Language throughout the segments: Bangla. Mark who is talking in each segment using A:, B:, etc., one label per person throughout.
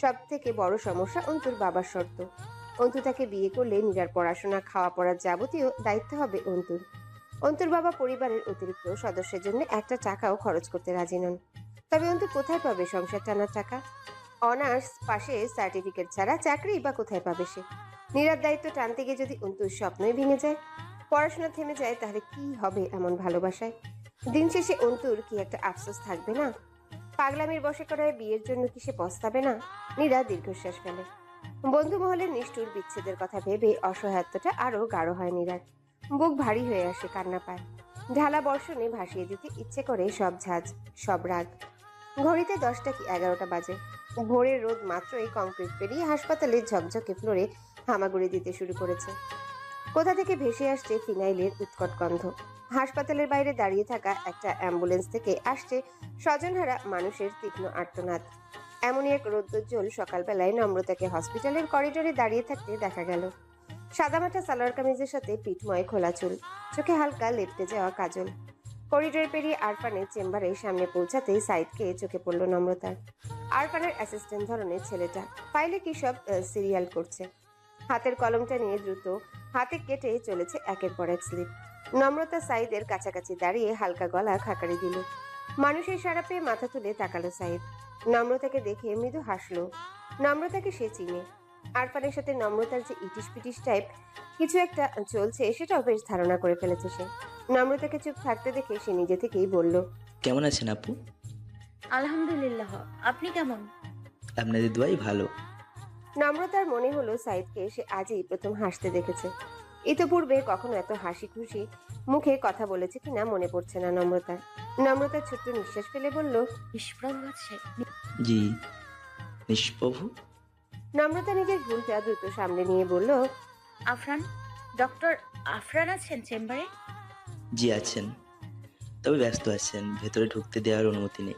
A: সব থেকে বড় সমস্যা অন্তুর বাবার শর্ত। অন্তু তাকে বিয়ে করলে নীরার পড়াশোনা খাওয়া পড়ার যাবতীয় দায়িত্ব হবে অন্তুর। অন্তুর বাবা পরিবারের অতিরিক্ত সদস্যের জন্য একটা টাকাও খরচ করতে রাজি নন। তবে অন্তু কোথায় পাবে সংসার টানার টাকা? অনার্স পাশে সার্টিফিকেট ছাড়া চাকরি বা কোথায় পাবে সে? নীরার দায়িত্ব টানতে গিয়ে যদি অন্তুর স্বপ্নই ভেঙে যায়, পড়াশোনা থেমে যায় তাহলে কি হবে এমন ভালোবাসায়? দিন শেষে অন্তুর কি একটা আফসোস থাকবে না? পাগলামির বসে করায় বিয়ের জন্য কি সে পস্তাবে না? নীরা দীর্ঘশ্বাস ফেলে। বন্ধু মহলের নিষ্ঠুর বিচ্ছেদের কথা ভেবে অসহায়ত্বটা আরও গাঢ় হয় নীরার। বুক ভারী হয়ে আসে কান্না পায়। ঢালা বর্ষণে ভাসিয়ে দিতে ইচ্ছে করে সব ঝাঁজ, সব রাগ। ঘড়িতে দশটা কি এগারোটা বাজে। ভোরের রোদ মাত্রই কংক্রিট পেরিয়ে হাসপাতালের ঝকঝকে ফ্লোরে হামাগুড়ি দিতে শুরু করেছে। কোথা থেকে ভেসে আসছে ফিনাইলের উৎকট গন্ধ? হাসপাতালের বাইরে দাঁড়িয়ে থাকা একটা অ্যাম্বুলেন্স থেকে আসছে স্বজনহারা মানুষের তীক্ষ্ণ আর্তনাদ। এমনই এক রৌদ্রোজ্জ্বল সকালবেলায় নম্রতাকে হসপিটালের করিডোরে দাঁড়িয়ে থাকতে দেখা গেল। সাদামাটা সালোয়ার কামিজের সাথে পিঠময় খোলা চুল, চোখে হালকা লেপটে যাওয়া কাজল। করিডোর পেরিয়ে আরফানের চেম্বারে সামনে পৌঁছাতেই সাইডকে চোখে পড়ল নম্রতার আরফানের অ্যাসিস্ট্যান্ট ধরনের ছেলেটা ফাইলে কি সব সিরিয়াল করছে। হাতের কলমটা নিয়ে দ্রুত হাতে কেটে চলেছে একের পর এক স্লিপ। নম্রতা সাইদের কাছাকাছি দাঁড়িয়ে হালকা গলা খাকারি দিল। মানুষের সারা পেয়ে মাথা তুলে তাকালো সাইদ। নম্রতাকে দেখে মৃদু হাসলো। নম্রতাকে সে চিনে। আরফানের সাথে নম্রতার যে ইটিস পিটিস টাইপ কিছু একটা চলছে সেটাও বেশ ধারণা করে ফেলেছে সে। নম্রতাকে চুপ থাকতে দেখে সে নিজে থেকেই বলল
B: কেমন আছেন আপু?
C: আলহামদুলিল্লাহ আপনি কেমন?
B: আপনাদের দোয়াই ভালো।
A: নম্রতার মনে হলো সাইদকে সে আজই প্রথম হাসতে দেখেছে। ইতপূর্বে কখনো এত হাসি খুশি মুখে কথা বলেছে কিনা মনে পড়ছে না নম্রতা। নম্রতা ছোট্ট নিঃশ্বাস ফেলে বলল
C: বিস্প্রভ আছে।
B: জি নিষ্প্রভু।
A: নম্রতা নিজের ভুলটা দ্রুত সামনে নিয়ে বলল
C: আফরান ডক্টর আফরান আছেন চেম্বারে?
B: জি আছেন। তবে ব্যস্ত আছেন ভেতরে ঢুকতে দেওয়ার অনুমতি নেই।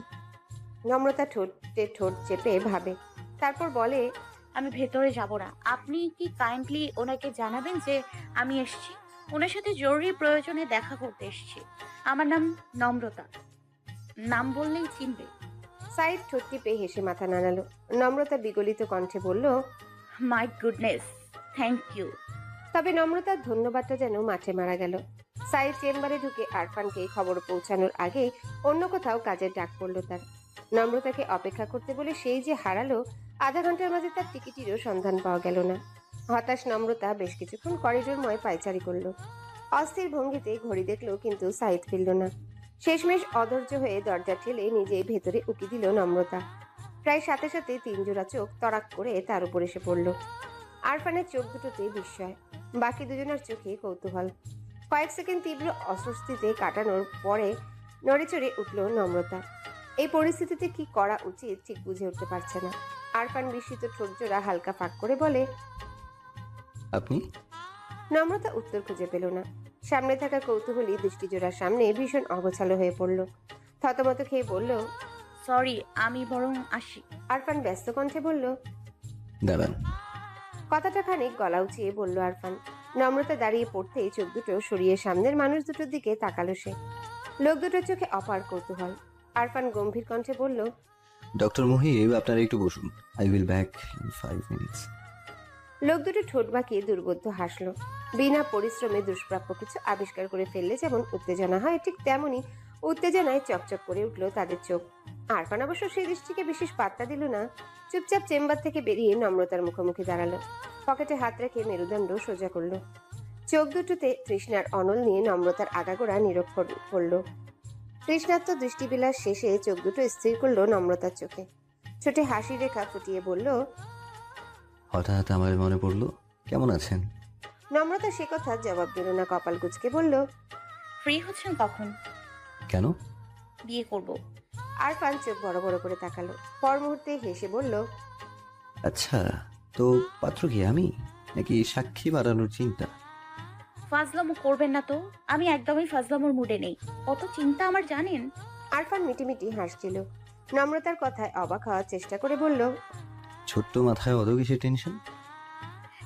A: নম্রতা ঠোঁটে ঠোঁট চেপে ভাবে তারপর বলে
C: আমি ভেতরে যাব না। আপনি কি কাইন্ডলি ওনাকে জানাবেন যে আমি এসেছি? ওনার সাথে জরুরি প্রয়োজনে দেখা করতে এসেছি। আমার নাম নম্রতা। নাম বললেই চিনবে।
A: সাইড ঠোঁট পেয়ে হেসে মাথা নাড়ালো। নম্রতা বিগলিত কণ্ঠে বলল
C: মাই গুডনেস থ্যাংক ইউ
A: তবে নম্রতার ধন্যবাদটা যেন মাঠে মারা গেল। সাইড চেম্বারে ঢুকে আরফানকে খবর পৌঁছানোর আগে অন্য কোথাও কাজের ডাক পড়ল তার। নম্রতাকে অপেক্ষা করতে বলে সেই যে হারালো আধা ঘণ্টার মাঝে তার টিকিটিরও সন্ধান পাওয়া গেল না। হতাশ, নম্রতা বেশ কিছুক্ষণ করিডোরময় পায়চারি করল। অস্থির ভঙ্গিতে ঘড়ি দেখল, কিন্তু সাইড ফিরল না। শেষমেশ অধৈর্য হয়ে দরজা ঠেলে নিজেই ভেতরে উকি দিল নম্রতা। প্রায় সাথে সাথে তিন জোড়া চোখ তড়াক করে তার উপর এসে পড়ল। আরফানের চোখ দুটোতে বিস্ময়। বাকি দুজনের চোখে কৌতূহল। কয়েক সেকেন্ড তীব্র অস্বস্তিতে কাটানোর পরে নড়েচড়ে উঠল নম্রতা। এই পরিস্থিতিতে কি করা উচিত ঠিক বুঝে উঠতে পারছে না। আরফান বিস্মিত ঠোঁটজোড়া হালকা ফাঁক করে বলে
D: আপনি?
A: নম্রতা উত্তর খুঁজে পেল না। সামনে থাকা কৌতূহলী দৃষ্টিজোড়ার সামনে ভীষণ অগোছালো হয়ে পড়ল। থতমত খেয়ে বলল
C: সরি আমি বরং আসি।
A: আরফান ব্যস্ত কণ্ঠে বলল
D: দাঁড়ান।
A: কথাটা খানিক গলা উঁচিয়ে বলল আরফান। নম্রতা দাঁড়িয়ে পড়তেই চোখ দুটো সরিয়ে সামনের মানুষ দুটোর দিকে তাকালো সে। লোক দুটোর চোখে অপার কৌতূহল। আরফান গম্ভীর কণ্ঠে বলল
D: ডক্টর মুহিব আপনারা একটু বসুন। I will back in five minutes
A: লোক দুটো ঠোঁট বাঁকিয়ে দুর্বোধ্য হাসলো। বিনা পরিশ্রমে দুষ্প্রাপ্য কিছু আবিষ্কার করে ফেললে যেমন উত্তেজনা হয়, ঠিক তেমনই উত্তেজনায় চকচক করে উঠল তাদের চোখ। আরফান অবশ্য সেই দৃষ্টিকে বিশেষ পাত্তা দিল না। চুপচাপ চেম্বার থেকে বেরিয়ে নম্রতার মুখোমুখি দাঁড়াল। পকেটে হাত রেখে মেরুদণ্ড সোজা করল। চোখ দুটোতে তৃষ্ণার অনল নিয়ে নম্রতার আগাগোড়া নিরক্ষর পড়ল তৃষ্ণাত্ম দৃষ্টিবিলাস শেষে চোখ দুটো স্থির করল নম্রতার চোখে। ছোটে হাসি রেখা ফুটিয়ে বলল
D: হঠাৎ আমার মনে পড়ল কেমন আছেন?
A: নম্রতা সে কথা জবাব দিল না কপাল কুচকে বলল
C: ফ্রি হচ্ছেন কখন
D: কেন?
C: বিয়ে করব।
A: আরফান চোখ বড় বড় করে তাকালো। পর মুহূর্তে হেসে বলল
D: আচ্ছা তো পাত্র কি আমি? নাকি সাক্ষী বাড়ানোর চিন্তা?
C: ফাজলামো করবেন না তো? আমি একদমই ফাজলামোর মুডে নেই। কত চিন্তা আমার জানেন?
A: আরফান মিটিমিটি হাসছিল। নম্রতার কথায় অবাক হওয়ার চেষ্টা করে বলল
D: ছোট্ট মাথায় অত কিসের টেনশন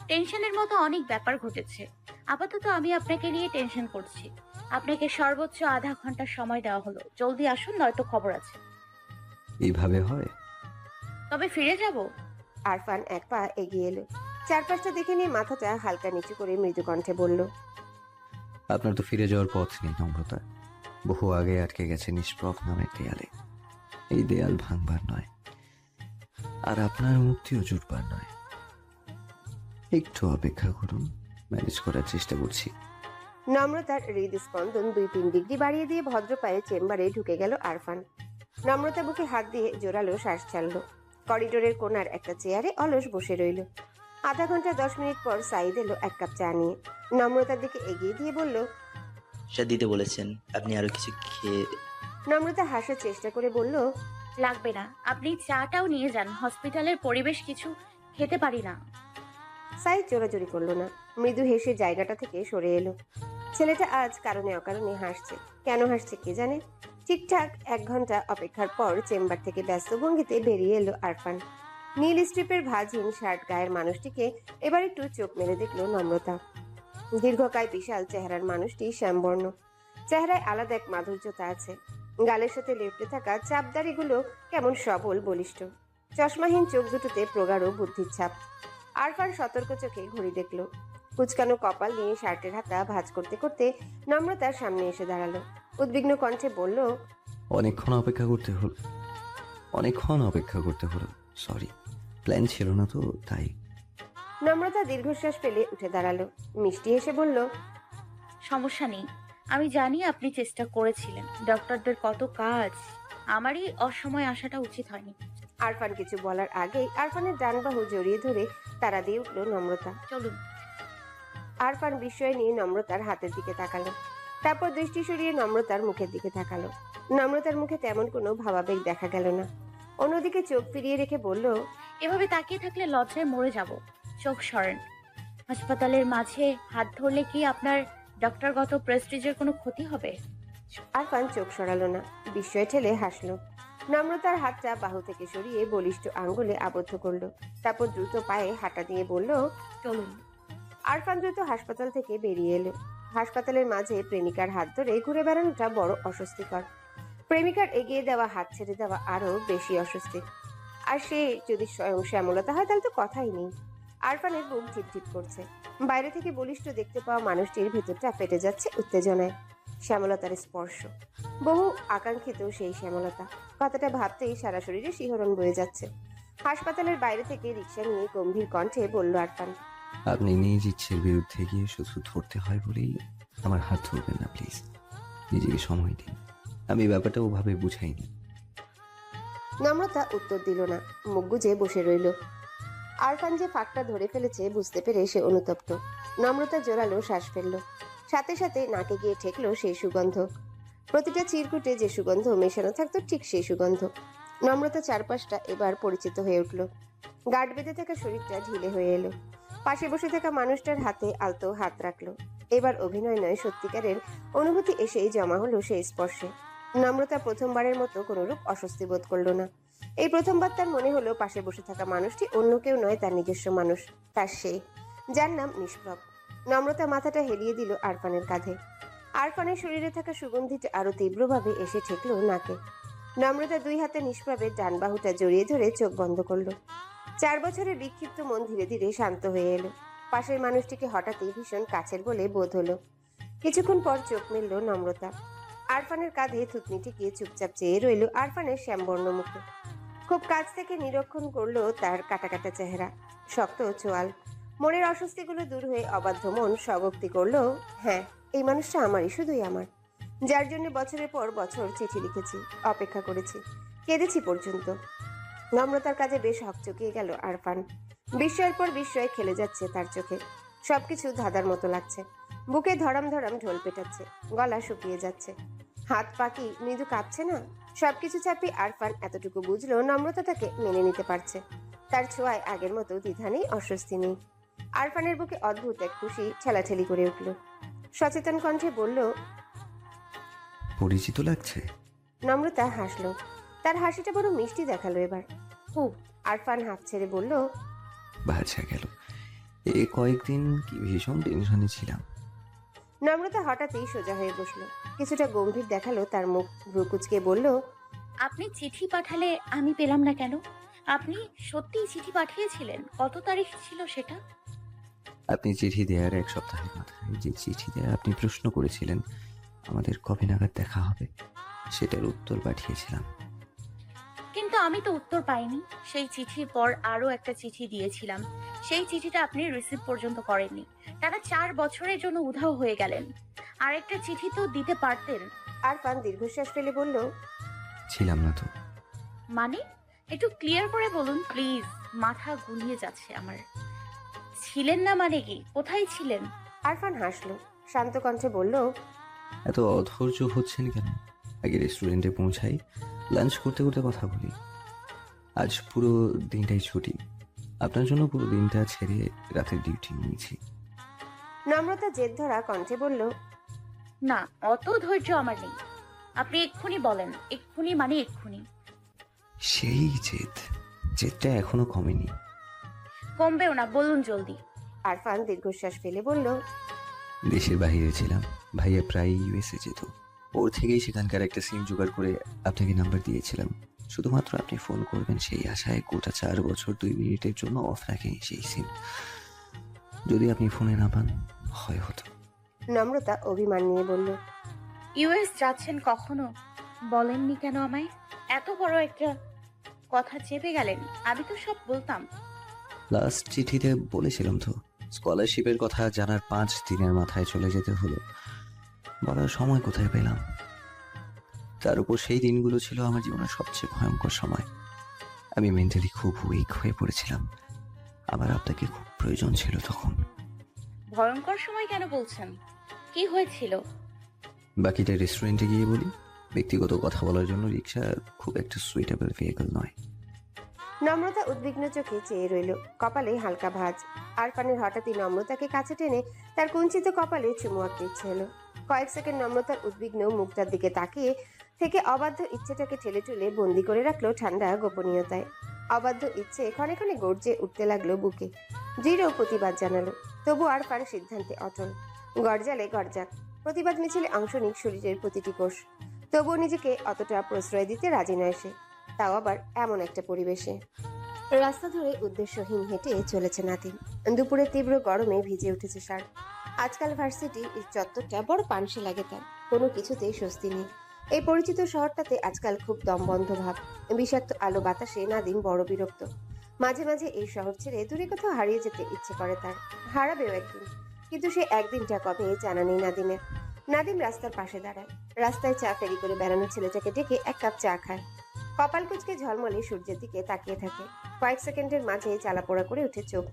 C: টেনশনের মতো অনেক ব্যাপার ঘটেছে। আপাতত আমি আপনাকে নিয়ে টেনশন করছি। আপনাকে সর্বোচ্চ আধা ঘণ্টা সময় দেওয়া হলো। জলদি আসুন নয়তো খবর আছে।
D: এইভাবে হয়?
C: তবে ফিরে যাব?
A: আরফান এক পা এগিয়ে এলো। চারপাশটা দেখে নিয়ে মাথাটা হালকা নিচু করে মৃদু কণ্ঠে বলল
D: আপনার তো ফিরে যাওয়ার পথ নেই নম্রতা। বহু আগে আটকে গেছে নিষ্প্রভ নামের দেয়ালে। এই দেয়াল ভাঙবার নয়। আর আপনার মুক্তিও জুটবার নয়। একটু অপেক্ষা করুন, ম্যানেজ করার চেষ্টা করছি।
A: নম্রতার হৃদস্পন্দন দুই তিন ডিগ্রি বাড়িয়ে দিয়ে ভদ্র পায়ে চেম্বারে ঢুকে গেল আরফান। নম্রতা বুকে হাত দিয়ে জোরালো শ্বাস ছাড়ল। করিডোরের কোণার একটা চেয়ারে অলস বসে রইল। আধা ঘণ্টা দশ মিনিট পর সাইদ এলো এক কাপ চা নিয়ে। নম্রতার দিকে এগিয়ে দিয়ে বলল
B: সে দিতে বলেছেন আপনি আরও কিছু খেয়ে
A: নম্রতা হাসার চেষ্টা করে বলল
C: লাগবে না আপনি চাটাও নিয়ে যান হসপিটালের পরিবেশ কিছু খেতে পারি না।
A: সাইদ জোরাজোরি করল না মৃদু হেসে জায়গাটা থেকে সরে এলো। ছেলেটা আজ কারণে অকারণে হাসছে কেন হাসছে কে জানে? ঠিকঠাক এক ঘণ্টা অপেক্ষার পর চেম্বার থেকে ব্যস্ত ভঙ্গিতে বেরিয়ে এলো আরফান। নীল স্ট্রিপের ভাজিন শার্ট গায়ের মানুষটিকে এবার একটু চোখ মেরে দেখল নম্রতা। দীর্ঘকায় বিশাল চেহারার মানুষটি শ্যামবর্ণ। চেহারায় আলাদা এক মাধুর্যতা আছে। গালের সাথে লেপটে থাকা চাপদারিগুলো কেমন সবল, বলিষ্ঠ। চশমাহীন চোখ দুটোতে প্রগাঢ় বুদ্ধির ছাপ। আরফান সতর্ক চোখে ঘড়ি দেখল। কুচকানো কপাল নিয়ে শার্টের হাতা ভাজ করতে করতে নম্রতার সামনে এসে দাঁড়াল। উদ্বিগ্ন কণ্ঠে বলল,
D: অনেকক্ষণ অপেক্ষা করতে হলো, অনেকক্ষণ অপেক্ষা করতে হলো। সরি প্ল্যান ছিল না তো তাই।
A: নম্রতা দীর্ঘশ্বাস ফেলে উঠে দাঁড়াল। মিষ্টি এসে বলল
C: সমস্যা নেই। আমি জানি আপনি চেষ্টা করেছিলেন। ডক্টরদের কত কাজ। আমারই অসময় আসাটা উচিত হয়নি।
A: আরফান কিছু বলার আগেই আরফানের ডান বাহু জড়িয়ে ধরে তারা দিয়ে উঠল নম্রতা।
C: চলুন।
A: আরফান বিস্ময় নিয়ে নম্রতার হাতের দিকে তাকালো। তারপর দৃষ্টি সরিয়ে নম্রতার মুখের দিকে তাকালো। নম্রতার মুখে তেমন কোনো ভাবাবেগ দেখা গেল না। অন্যদিকে চোখ ফিরিয়ে রেখে বলল
C: এভাবে তাকিয়ে থাকলে লজ্জায় মরে যাব। চোখ সরেন। হাসপাতালের মাঝে হাত ধরলে কি আপনার ডক্টরগত প্রেস্টিজের কোনো ক্ষতি হবে?
A: আরফান চোখ সরালো না। বিস্ময় ঠেলে হাসলো। নম্রতার হাতটা বাহু থেকে সরিয়ে বলিষ্ঠ আঙ্গুলে আবদ্ধ করল। তারপর দ্রুত পায়ে হাঁটা দিয়ে বলল
C: চলুন।
A: আরফান দ্রুত হাসপাতাল থেকে বেরিয়ে এলো। হাসপাতালের মাঝে প্রেমিকার হাত ধরে ঘুরে বেড়ানোটা বড় অস্বস্তিকর। প্রেমিকার এগিয়ে দেওয়া হাত ছেড়ে দেওয়া আরও বেশি অস্বস্তি। আর সে যদি স্বয়ং শ্যামলতা হয়, তাহলে তো কথাই নেই। আরফানের বুক ঝিপঝিপ করছে। বাইরে থেকে বলিষ্ঠ দেখতে পাওয়া মানুষটির ভেতরটা ফেটে যাচ্ছে উত্তেজনায়। শ্যামলতার স্পর্শ। বহু আকাঙ্ক্ষিত সেই শ্যামলতা। কথাটা ভাবতেই সারা শরীরে শিহরণ বয়ে যাচ্ছে। হাসপাতালের বাইরে থেকে রিক্সা নিয়ে গম্ভীর কণ্ঠে বলল আরফান,
D: আপনি নিজ ইচ্ছের বিরুদ্ধে গিয়ে শুধু ধরতে হয় বলেই আমার হাত ধরবেন না, প্লিজ। নিজেকে সময় দিন। আমি ব্যাপারটা ওভাবে বুঝাইনি।
A: নম্রতা উত্তর দিল না, মুখ গুজে বসে রইল। আরফান যে ফাঁকটা ধরে ফেলেছে বুঝতে পেরে সে অনুতপ্ত। নম্রতা জোরালো শ্বাস ফেলল। সাথে সাথে নাকে গিয়ে ঠেকলো সেই সুগন্ধ। প্রতিটা চিরকুটে যে সুগন্ধ মেশানো থাকতো ঠিক সেই সুগন্ধ। নম্রতা চারপাশটা এবার পরিচিত হয়ে উঠল। গার্ড বেঁধে থাকা শরীরটা ঢিলে হয়ে এলো। পাশে বসে থাকা মানুষটার হাতে আলতো হাত রাখল। এবার অভিনয় নয়, সত্যিকারের অনুভূতি এসেই জমা হলো সেই স্পর্শে। নম্রতা প্রথমবারের মতো কোনো কোনোরূপ অস্বস্তি বোধ করল না। এই প্রথমবার তার মনে হলো পাশে বসে থাকা মানুষটি অন্য কেউ নয়, তার নিজস্ব মানুষ, তার সে। যার নাম নিষ্প্রভ। নম্রতা মাথাটা হেলিয়ে দিল আরফানের কাঁধে। আরফানের শরীরে থাকা সুগন্ধিটা আরও তীব্রভাবে এসে ঠেকলো নাকে। নম্রতা দুই হাতে নিষ্প্রভের ডান বাহুটা জড়িয়ে ধরে চোখ বন্ধ করল। চার বছরের বিক্ষিপ্ত মন ধীরে ধীরে শান্ত হয়ে এলো। পাশের মানুষটিকে হঠাৎই ভীষণ কাছের বলে বোধ হলো। কিছুক্ষণ পর চোখ মেলল নম্রতা। আরফানের কাঁধে থুতনি টিকিয়ে চুপচাপ চেয়ে রইল আরফানের শ্যামবর্ণ মুখে। খুব কাছ থেকে নিরীক্ষণ করল তার কাটা কাটা চেহারা, শক্ত চোয়াল। মনের অস্বস্তিগুলো দূর হয়ে অবাধ্য মন স্বগক্তি করল হ্যাঁ এই মানুষটা আমারই, শুধুই আমার। যার জন্য বছরের পর বছর চিঠি লিখেছি, অপেক্ষা করেছি, কেঁদেছি পর্যন্ত। নম্রতার কাজে বেশ হকচকিয়ে গেল আরফান। বিস্ময়ের পর বিস্ময় খেলে যাচ্ছে তার চোখে। সবকিছু ধাঁধার মতো লাগছে। বুকে ধরাম ধরাম ঢোল পেটাচ্ছে, গলা শুকিয়ে যাচ্ছে। হাত পাকি মৃদু কাঁপছে না? সবকিছু চাপিয়ে আরফান এতটুকু বুঝলো নম্রতা তাকে মেনে নিতে পারছে। তার ছোঁয়ায় আগের মতো দ্বিধা নেই অস্বস্তি নেই। আরফানের বুকে অদ্ভুত এক খুশি ঠেলাঠেলি করে উঠল। সচেতন কণ্ঠে বলল
D: পরিচিত লাগছে?
A: নম্রতা হাসলো। তার হাসিটা বড় মিষ্টি দেখাল এবার।
C: খুব
A: আরফান হাত ছেড়ে বলল
D: বাছা গেল। এ কয়েকদিন কি ভীষণ টেনশনে ছিলাম।
A: নম্রতা হঠাৎই সোজা হয়ে বসল। কিছুটা গম্ভীর দেখাল তার মুখ। ভ্রুকুচকে বলল
C: আপনি চিঠি পাঠালে আমি পেলাম না কেন? আপনি সত্যিই চিঠি পাঠিয়েছিলেন? কত তারিখ ছিল সেটা?
D: আপনি চিঠি দেওয়ার এক সপ্তাহের মাথায় যে চিঠি দেওয়া আপনি প্রশ্ন করেছিলেন আমাদের কবে নাগাদ দেখা হবে সেটার উত্তর পাঠিয়েছিলাম।
C: আমি তো উত্তর পাইনি। সেই চিঠির পর আরও একটা চিঠি দিয়েছিলাম। সেই চিঠিটা আপনি রিসিভ পর্যন্ত করেননি। টানা চার বছরের জন্য উধাও হয়ে গেলেন। আরেকটা চিঠি তো দিতে পারতেন।
A: আর আরফান দীর্ঘশ্বাস ফেলে বলল
D: ছিলাম না তো।
C: মানে? একটু ক্লিয়ার করে বলুন প্লিজ মাথা গুলিয়ে যাচ্ছে আমার। ছিলেন না মানে কি? কোথায় ছিলেন?
A: আরফান হাসলো শান্ত কণ্ঠে বলল
D: এত অধৈর্য হচ্ছেন কেন? আগে রেস্টুরেন্টে পৌঁছাই লাঞ্চ করতে করতে কথা বলি। আজ পুরো দিনটাই ছুটি। আপনার জন্য পুরো দিনটা ছেড়ে রাতের ডিউটি নিয়েছি।
A: নম্রতা জেদ ধরা কণ্ঠে বলল
C: না অত ধৈর্য আমার নেই। আপনি এক্ষুনি বলেন এক্ষুনি মানে এক্ষুনি।
D: সেই জেদ জেদটা এখনও কমেনি।
C: কমবেও না বলুন জলদি।
A: আরফান দীর্ঘশ্বাস ফেলে বলল
D: দেশের বাইরে ছিলাম ভাইয়া প্রায় ইউএসএ যেত। ওর থেকেই সেখানকার একটা সিম জোগাড় করে আপনাকে নাম্বার দিয়েছিলাম। শুধুমাত্র আপনি ফোন করবেন সেই আশায় গোটা চার বছর দুই মিনিটের জন্য অফ রাখেনি সেই সিম যদি আপনি ফোনে না পান হয় হতো।
A: নম্রতা অভিমান নিয়ে বলল
C: ইউএস যাচ্ছেন কখনো? বলেননি কেন আমায়? এত বড় একটা কথা চেপে গেলেন আমি তো সব বলতাম।
D: লাস্ট চিঠিতে বলেছিলাম তো স্কলারশিপের কথা জানার পাঁচ দিনের মাথায় চলে যেতে হলো। বলার সময় কোথায় পেলাম? তার উপর সেই দিনগুলো ছিল আমার জীবনের সবচেয়ে ভয়ঙ্কর সময়। আমি মেন্টালি খুব উইক হয়ে পড়েছিলাম। আমার আপনাকে খুব প্রয়োজন ছিল তখন।
C: ভয়ঙ্কর সময় কেন বলছেন? কি হয়েছিল?
D: বাকিটা রেস্টুরেন্টে গিয়ে বলি। ব্যক্তিগত কথা বলার জন্য রিক্সা খুব একটা সুইটেবল ভেহিকল নয়।
A: নম্রতা উদ্বিগ্ন চোখে চেয়ে রইল। কপালে হালকা ভাঁজ। আরফানের হঠাৎই নম্রতাকে কাছে টেনে তার কুঞ্চিত কপালে চুমু আঁকতে ইচ্ছে হলো। কয়েক সেকেন্ড নম্রতার উদ্বিগ্ন মুখটার দিকে তাকিয়ে থেকে অবাধ্য ইচ্ছেটাকে ঠেলে ঠুলে বন্দি করে রাখল ঠান্ডা গোপনীয়তায়। অবাধ্য ইচ্ছে ক্ষণে ক্ষণে গর্জে উঠতে লাগল বুকে। দৃঢ় প্রতিবাদ জানালো, তবু আর আরফান সিদ্ধান্তে অটল। গরজালে গরজাক প্রতিবাদ মিছিলে অংশ নিক শরীরের প্রতিটি কোষ। তবুও নিজেকে অতটা প্রশ্রয় দিতে রাজি নয় সে, তাও আবার এমন একটা পরিবেশে। রাস্তা ধরে উদ্দেশ্যহীন হেঁটে চলেছে নাতিন দুপুরে তীব্র গরমে ভিজে উঠেছে সার আজকাল ভার্সিটি চত্বরটা বড় পানসে লাগে তার কোনো কিছুতেই স্বস্তি নেই। এই পরিচিত শহরটাতে আজকাল খুব দমবন্ধ ভাব। বিষাক্ত আলো বাতাসে নাদিম বড় বিরক্ত। মাঝে মাঝে এই শহর ছেড়ে দূরে কোথাও হারিয়ে যেতে ইচ্ছে করে তার। হারাবেও একদিন। কিন্তু সে একদিনটা কবে জানা নেই নাদিমের। নাদিম রাস্তার পাশে দাঁড়ায়। রাস্তায় চা ফেরি করে বেড়ানো ছেলেটাকে ডেকে এক কাপ চা খায়। কপাল কুচকে ঝলমলে সূর্যের দিকে তাকিয়ে থাকে। কয়েক সেকেন্ডের মাঝে জ্বালাপোড়া করে উঠে চোখ।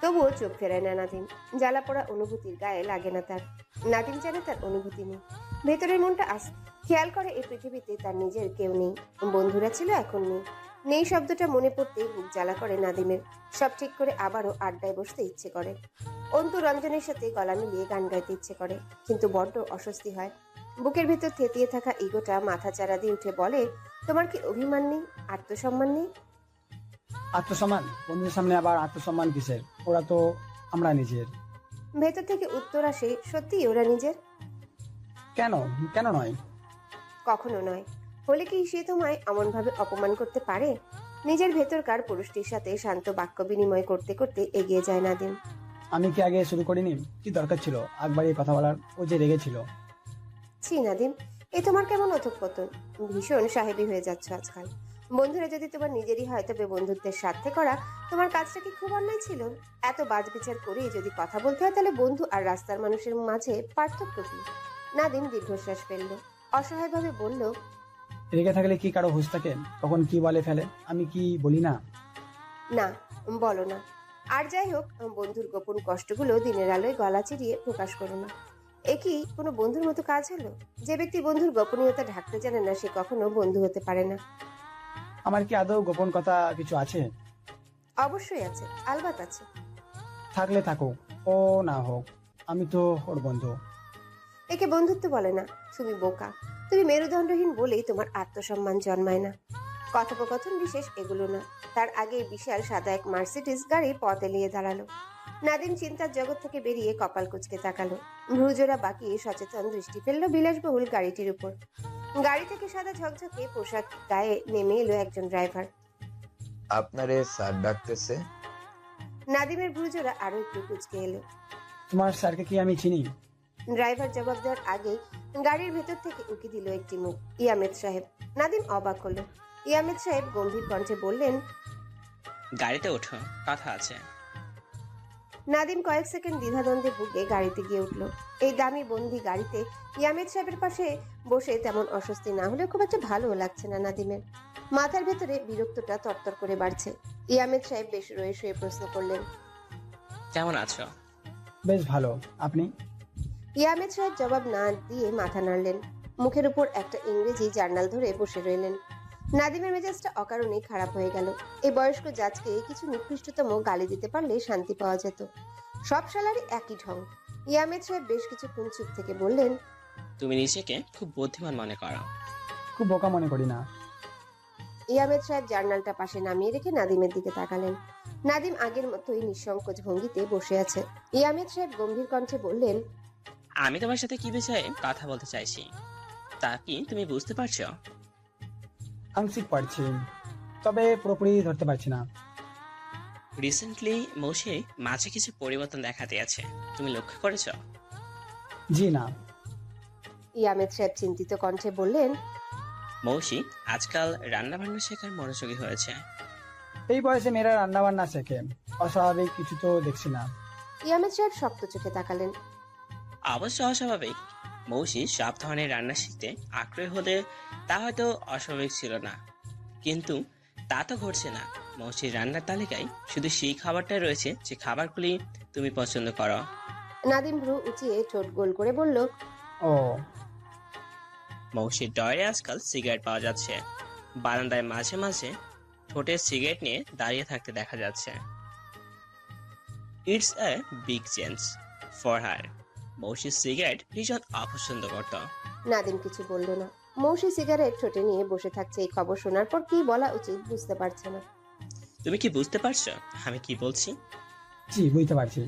A: তবুও চোখ ফেরায় না নাদিম। জ্বালাপোড়া অনুভূতির গায়ে লাগে না তার। নাদিম জানে তার অনুভূতি নেই। ভেতরের মনটা আস খেয়াল করে এই পৃথিবীতে তার নিজের কেউ নেই বন্ধুরা ছিল এখন নেই। নেই শব্দটা মনে পড়তেই বুক জ্বালা করে নাদিমের। সব ঠিক করে আবারও আড্ডায় বসতে ইচ্ছে করে। অন্তু রঞ্জনের সাথে গলা মিলিয়ে গান গাইতে ইচ্ছে করে কিন্তু বড্ড অস্বস্তি হয়। বুকের ভেতর থেতিয়ে থাকা ইগোটা মাথা চারা দিয়ে উঠে বলে তোমার কি অভিমান নেই? আত্মসম্মান নেই?
E: আত্মসম্মান? বন্ধুদের সামনে আবার আত্মসম্মান কিসের? ওরা তো আমরা নিজের।
A: ভেতর থেকে উত্তর আসে সত্যিই ওরা নিজের?
E: কেন? কেন নয়?
A: কখনো নয়। হলে কি সে তোমায় এমনভাবে অপমান করতে পারে? নিজের ভেতরকার পুরুষটির সাথে শান্ত বাক্য বিনিময় করতে করতে এগিয়ে যায় নাদিম।
E: আমি কি আগে শুরু করিনি? কি দরকার ছিল? একবারই কথা বলার ও যে রেগেছিল।
A: ছি নাদিম এ তোমার কেমন অধঃপতন? ভীষণ সাহেবী হয়ে যাচ্ছ আজকাল। বন্ধুরা যদি তোমার নিজেরই হয় তবে বন্ধুত্বের স্বার্থে করা তোমার কাজটা কি খুব অন্যায় ছিল? এত বাজ বিচার করে যদি কথা বলতে হয় তাহলে বন্ধু আর রাস্তার মানুষের মাঝে পার্থক্য কি? নাদিম দীর্ঘশ্বাস ফেলল। অসহায়ভাবে বলল
E: রেগে থাকলে কি কারও হুঁশ থাকে? তখন কি বলে ফেলে? আমি কি বলি না?
A: না বলো না। আর যাই হোক বন্ধুর গোপন কষ্টগুলো দিনের আলোয় গলা চিরিয়ে প্রকাশ করো না। এ কি কোনো বন্ধুর মতো কাজ হলো? যে ব্যক্তি বন্ধুর গোপনীয়তা ঢাকতে জানে না সে কখনো বন্ধু হতে পারে না।
E: আমার কি আদৌ গোপন কথা কিছু আছে?
A: অবশ্যই আছে আলবাত আছে।
E: থাকলে থাকুক ও না হোক আমি তো ওর বন্ধু।
A: একে বন্ধুত্ব বলে না তুমি বোকা। তুমি মেরুদণ্ডহীন বলেই তোমার আত্মসম্মান জন্মায় না। কথোপকথন বিশেষ এগুলো না। তার আগে বিশাল সাদা এক মার্সিডিস গাড়ি পথ এলিয়ে দাঁড়াল। নাদিম চিন্তার জগৎ থেকে বেরিয়ে কপাল কুচকে তাকালো। ভ্রুজোড়া বাকি সচেতন দৃষ্টি ফেলল বিলাসবহুল গাড়িটির উপর। গাড়ি থেকে সাদা ঝকঝকে পোশাক গায়ে নেমে এলো একজন ড্রাইভার।
F: আপনারে স্যার ডাকতেছে।
A: নাদিমের ভ্রুজোড়া আরও একটু কুচকে এলো।
E: তোমার স্যারকে কি আমি চিনি?
A: ড্রাইভার জবাব দেওয়ার আগেই গাড়ির ভেতর থেকে উকি দিল একটি মুখ ইয়ামেদ সাহেব। নাদিম অবাক হলো। ইয়ামেদ সাহেব গম্ভীর কণ্ঠে বললেন
G: গাড়িতে ওঠো কথা আছে।
A: নাদিম কয়েক সেকেন্ড দ্বিধাদ্বন্দ্বে ভুগে গাড়িতে গিয়ে উঠল। এই দামি বন্দি গাড়িতে ইয়ামেদ সাহেবের পাশে বসে তেমন অস্বস্তি না হলেও খুব একটা ভালো লাগছে না নাদিমের। মাথার ভেতরে বিরক্তটা তরতর করে বাড়ছে। ইয়ামেদ সাহেব বেশ রয়ে শুয়ে প্রশ্ন করলেন
G: কেমন আছো?
E: বেশ ভালো। আপনি?
A: ইয়ামেদ সাহেব জবাব না দিয়ে মাথা নাড়লেন। মুখের উপর একটা ইংরেজি জার্নাল ধরে বসে রইলেন। নাদিমের মেজাজটা অকারণেই খারাপ হয়ে গেল। এই বয়স্ক জাজকে কিছু নিকৃষ্টতম গালি দিতে পারলে শান্তি পাওয়া যেত। সব সালারই একই ঢং। ইয়ামেদ সাহেব বেশ কিছুক্ষণ চুপ থেকে বললেন
G: তুমি নিজেকে খুব বুদ্ধিমান মনে করো।
E: খুব বোকা মনে করি না।
A: ইয়ামেদ সাহেব জার্নালটা পাশে নামিয়ে রেখে নাদিমের দিকে তাকালেন। নাদিম আগের মতোই নিঃসংকোচ ভঙ্গিতে বসে আছে। ইয়ামেদ সাহেব গম্ভীর কণ্ঠে বললেন
G: আমি তোমার সাথে কি বিষয়ে কথা বলতে চাইছি? তা কি তুমি বুঝতে পারছ?
E: আংশিক পারছি। তবে পুরোপুরি ধরতে পারছি না।
G: রিসেন্টলি মৌসে মাঝে কিছু পরিবর্তন দেখা দিয়েছে। তুমি লক্ষ্য করেছ?
E: জি না।
A: ইয়ামেদ সাহেব চিন্তিত কণ্ঠে বললেন
G: মৌসি আজকাল রান্না বান্না শেখার মনোযোগী হয়েছে।
E: এই বয়সে মেয়েরা রান্না বান্না শেখে। অস্বাভাবিক কিছু তো দেখছি না।
A: ইয়ামেদ সাহেব শক্ত চোখে তাকালেন।
G: অবশ্য অস্বাভাবিক। মৌসি সব ধরনের রান্না শিখতে আগ্রহী হলে তা হয়তো অস্বাভাবিক ছিল না। কিন্তু তা তো ঘটছে না। মৌসির রান্নার তালিকায় শুধু সেই খাবারটাই রয়েছে যে খাবারগুলি তুমি পছন্দ করো।
A: নাদিম ভ্রু উঁচিয়ে ঠোঁট গোল করে বলল
E: ও।
G: মৌসির ডয়ারে আজকাল সিগারেট পাওয়া যাচ্ছে। বারান্দায় মাঝে মাঝে ঠোঁটে সিগারেট নিয়ে দাঁড়িয়ে থাকতে দেখা যাচ্ছে। It's a big change for her মৌসির cigarette ভীষণ অপছন্দ করত।
A: নাদিম কিছু বলল না। মৌসি সিগারেট ঠোঁটে নিয়ে বসে থাকছে এই খবর শোনার পর কি বলা উচিত বুঝতে পারছে না।
G: তুমি কি বুঝতে পারছ আমি কি বলছি?
E: জি বুঝতে পারছি।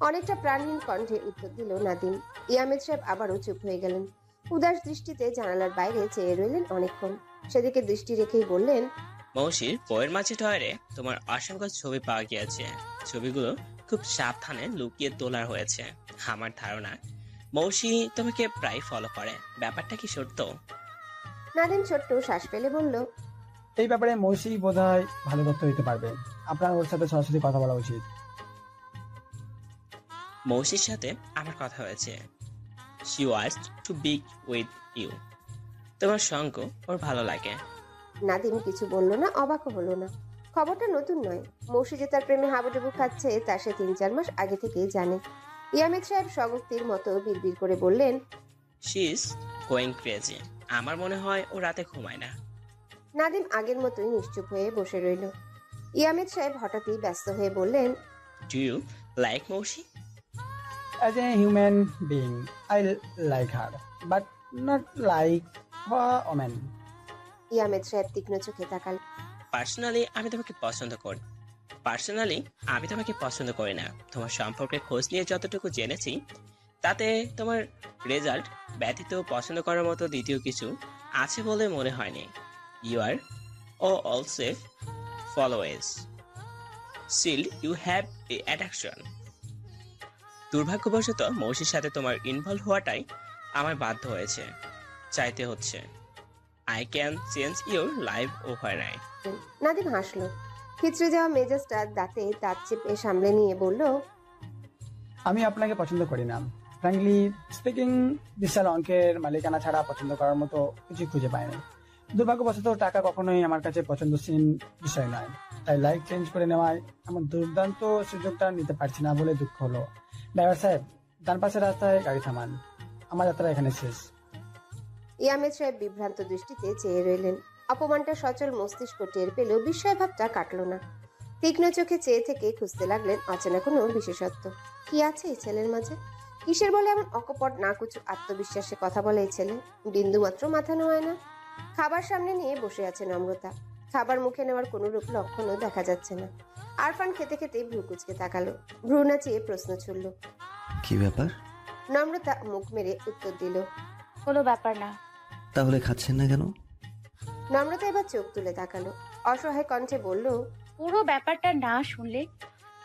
A: অনেকটা প্রাণহীন কণ্ঠে উত্তর দিল নাদিম। ইয়ামেদ সাহেব আবারও চুপ হয়ে গেলেন। উদাস দৃষ্টিতে জানালার বাইরে চেয়ে রইলেন অনেকক্ষণ। সেদিকে দৃষ্টি রেখেই বললেন
G: মৌসির বইয়ের মাঝে ডয়ারে তোমার অসংখ্য ছবি পাওয়া গিয়েছে। ছবিগুলো খুব সাবধানে লুকিয়ে তোলার হয়েছে। আমার ধারণা মৌসি তোমাকে প্রায় ফলো করে। ব্যাপারটা কি সত্য?
A: নাদিম ছোট্ট শ্বাস ফেলে বলল
E: এই ব্যাপারে মৌসি বোধ হয় ভালো তথ্য দিতে পারবে। আপনার ওর সাথে সরাসরি কথা বলা উচিত।
G: মৌসির সাথে আমার কথা হয়েছে। She was too big with you তোমার সঙ্গ ওর ভালো লাগে।
A: নাদিম কিছু বলল না অবাকও হলো না। খবরটা নতুন নয়। মৌসি যে তার প্রেমে হাবুডুবু খাচ্ছে তা সে তিন চার মাস আগে থেকেই জানে। ইয়ামেদ সাহেব স্বগক্তির মতো বিড়বিড় করে বললেন
G: শি ইজ গোয়িং ক্রেজি আমার মনে হয় ও রাতে ঘুমায় না।
A: নাদিম আগের মতোই নিশ্চুপ হয়ে বসে রইল। ইয়ামেদ সাহেব হঠাৎই ব্যস্ত হয়ে বললেন
G: do you like Mousi
E: as a human being I like her but not like women
A: ইয়ামেদ সাহেব তীক্ষ্ণ চোখে তাকাল।
G: পার্সোনালি আমি তোমাকে পছন্দ করি। পার্সোনালি আমি তোমাকে পছন্দ করি না। তোমার সম্পর্কে খোঁজ নিয়ে যতটুকু জেনেছি, তাতে তোমার রেজাল্ট ব্যতীত পছন্দ করার মতো দ্বিতীয় কিছু আছে বলে মনে হয়নি। You are O also flawless still you have a attraction দুর্ভাগ্যবশত মৌসির সাথে তোমার ইনভলভ হওয়াটাই আমার বাধ্য হয়েছে। চাইতে হচ্ছে। I can change your life over right
A: Nadim হাসলো। খিচড়ে যাওয়া মেজাজটা দাঁতে দাঁত চেপে সামলে নিয়ে বলল
E: আমি আপনাকে পছন্দ করি না। ফ্র্যাঙ্কলি স্পিকিং বিশাল অঙ্কের মালিকানা ছাড়া পছন্দ করার মতো কিছু খুঁজে পাইনি দুর্ভাগ্যবশত টাকা কখনোই আমার কাছে পছন্দসীন বিষয় নয়। তাই লাইফ চেঞ্জ করে নেওয়ায় আমার দুর্দান্ত সুযোগটা নিতে পারছি না বলে দুঃখ হলো। ড্রাইভার সাহেব ডান পাশের রাস্তায় গাড়ি থামান। আমার যাত্রা এখানে শেষ।
A: ইয়ামেদ সাহেব বিভ্রান্ত দৃষ্টিতে চেয়ে রইলেন। অপমানটা সচল মস্তিষ্ক টের পেলেও বিস্ময় ভাবটা কাটল না। তীক্ষ্ণ চোখে চেয়ে থেকে খুঁজতে লাগলেন অচেনা কোনো বিশেষত্ব। কি আছে এই ছেলের মাঝে? কিসের বলে এমন অকপট না কুচু আত্মবিশ্বাসে কথা বলে এই ছেলে? বিন্দু মাত্র মাথা নোয়ায় না। খাবার সামনে নিয়ে বসে আছে নম্রতা। খাবার মুখে নেওয়ার কোনো রূপ লক্ষণও দেখা যাচ্ছে না। আরফান খেতে খেতে ভ্রু কুচকে তাকালো। ভ্রু নাচিয়ে প্রশ্ন ছুড়ল।
D: কি ব্যাপার?
A: নম্রতা মুখ মেরে উত্তর দিল
C: কোনো ব্যাপার না।
D: তাহলে খাচ্ছেন না কেন?
A: নম্রতা এবার চোখ তুলে তাকালো। অসহায় কণ্ঠে বলল
C: পুরো ব্যাপারটা না শুনলে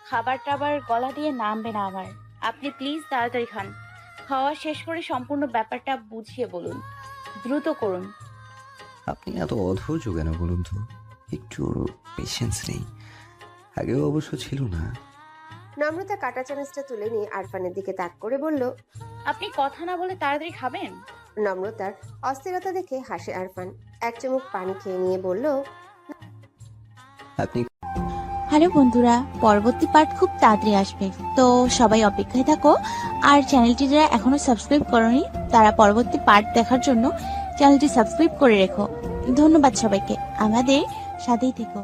C: খাবার টাবার গলা দিয়ে নামবে না আমার। আপনি প্লিজ তাড়াতাড়ি খান। খাওয়া শেষ করে সম্পূর্ণ ব্যাপারটা বুঝিয়ে বলুন। দ্রুত করুন।
D: আপনি এত অধৈর্য কেন বলুন তো? একটু পেশেন্স নেই। আগেও অবশ্য ছিল না।
A: নম্রতা কাটা চামচটা তুলে নিয়ে আরফানের দিকে তাক করে বলল
C: আপনি কথা না বলে তাড়াতাড়ি খাবেন?
A: নম্রতার অস্থিরতা দেখে হাসে আরফান। এক চুমুক পানি খেয়ে নিয়ে বলল
D: আপনি
H: হ্যালো বন্ধুরা পরবর্তী পার্ট খুব তাড়াতাড়ি আসবে। তো সবাই অপেক্ষায় থাকো আর চ্যানেলটি যারা এখনও সাবস্ক্রাইব করনি তারা পরবর্তী পার্ট দেখার জন্য চ্যানেলটি সাবস্ক্রাইব করে রেখো। ধন্যবাদ সবাইকে। আমাদের সাথেই থেকো।